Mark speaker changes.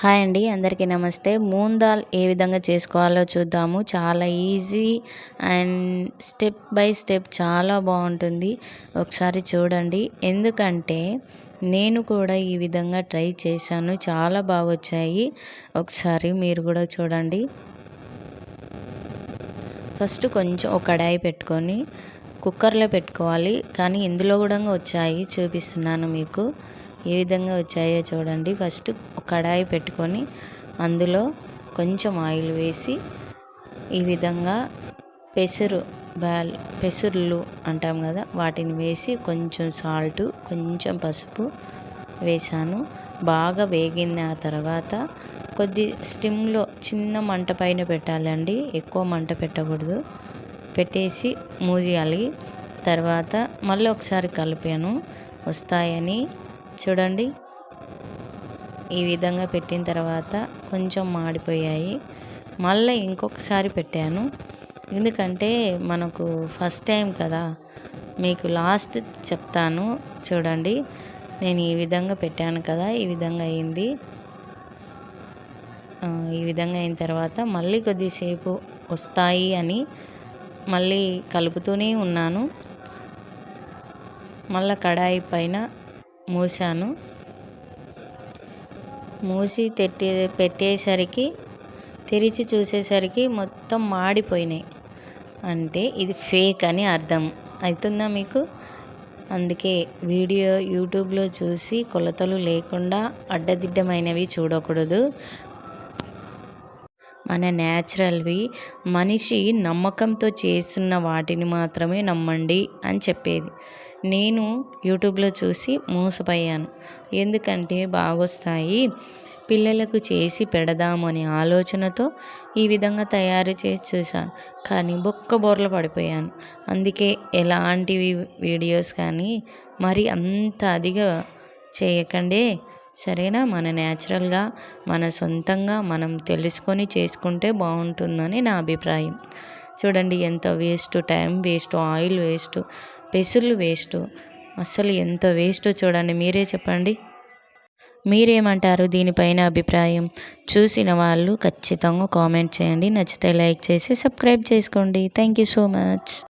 Speaker 1: Hi అండి అందరికీ నమస్తే. మూన్ దాల్ ఏ విధంగా చేసుకోవాలో చూద్దాము. చాలా easy and step by step చాలా బాగుంటుంది. ఒకసారి చూడండి. ఎందుకంటే నేను కూడా ఈ విధంగా ట్రై చేశాను. చాలా బాగా వచ్చాయి ఒకసారి మీరు కూడా చూడండి. ఫస్ట్ కొంచెం ఒక కడాయి పెట్టుకొని కుక్కర్లో పెట్టుకోవాలి. కానీ ఇందులో కూడా వచ్చాయి. చూపిస్తున్నాను మీకు. ఏ విధంగా వచ్చాయో చూడండి. ఫస్ట్ కడాయి పెట్టుకొని అందులో కొంచెం ఆయిల్ వేసి ఈ విధంగా పెసరు బ్యాల్ పెసర్లు అంటాం కదా వాటిని వేసి కొంచెం సాల్ట్ కొంచెం పసుపు వేసాను. బాగా వేగింది ఆ తర్వాత కొద్ది స్టిమ్లో చిన్న మంట పైన పెట్టాలండి. ఎక్కువ మంట పెట్టకూడదు. పెట్టేసి మూజేయాలి. తర్వాత మళ్ళీ ఒకసారి కలిపాను. వస్తాయని చూడండి. ఈ విధంగా పెట్టిన తర్వాత కొంచెం మాడిపోయాయి. మళ్ళీ ఇంకొకసారి పెట్టాను. ఎందుకంటే మనకు ఫస్ట్ టైం కదా. మీకు లాస్ట్ చెప్తాను. చూడండి. నేను ఈ విధంగా పెట్టాను కదా. ఈ విధంగా అయింది. ఈ విధంగా అయిన తర్వాత మళ్ళీ కొద్దిసేపు వస్తాయి అని మళ్ళీ కలుపుతూనే ఉన్నాను. మళ్ళీ కడాయి పైన మూసాను మూసి తెట్టి పెట్టేసరికి తెరిచి చూసేసరికి మొత్తం మాడిపోయినాయి. అంటే ఇది ఫేక్ అని అర్థం. అవుతుందా మీకు? అందుకే వీడియో యూట్యూబ్లో చూసి కొలతలు లేకుండా అడ్డదిడ్డమైనవి చూడకూడదు. మన న్యాచురల్వి మనిషి నమ్మకంతో చేస్తున్న వాటిని మాత్రమే నమ్మండి అని చెప్పేది. నేను యూట్యూబ్లో చూసి మోసపోయాను. ఎందుకంటే బాగొస్తాయి. పిల్లలకు చేసి పెడదామనే ఆలోచనతో ఈ విధంగా తయారు చేసి చూశాను. కానీ బొక్క బోర్ల పడిపోయాను. అందుకే ఎలాంటివి వీడియోస్ కానీ మరి అంత అదిగా చేయకండి. సరేనా? మన న్యాచురల్గా మన సొంతంగా మనం తెలుసుకొని చేసుకుంటే బాగుంటుందని నా అభిప్రాయం. చూడండి ఎంత waste time waste oil waste పెసులు waste. అస్సలు ఎంత వేస్ట్ చూడండి మీరే చెప్పండి. మీరేమంటారు దీనిపైన అభిప్రాయం? చూసిన వాళ్ళు ఖచ్చితంగా కామెంట్ చేయండి నచ్చితే లైక్ చేసి సబ్స్క్రైబ్ చేసుకోండి. Thank you so much.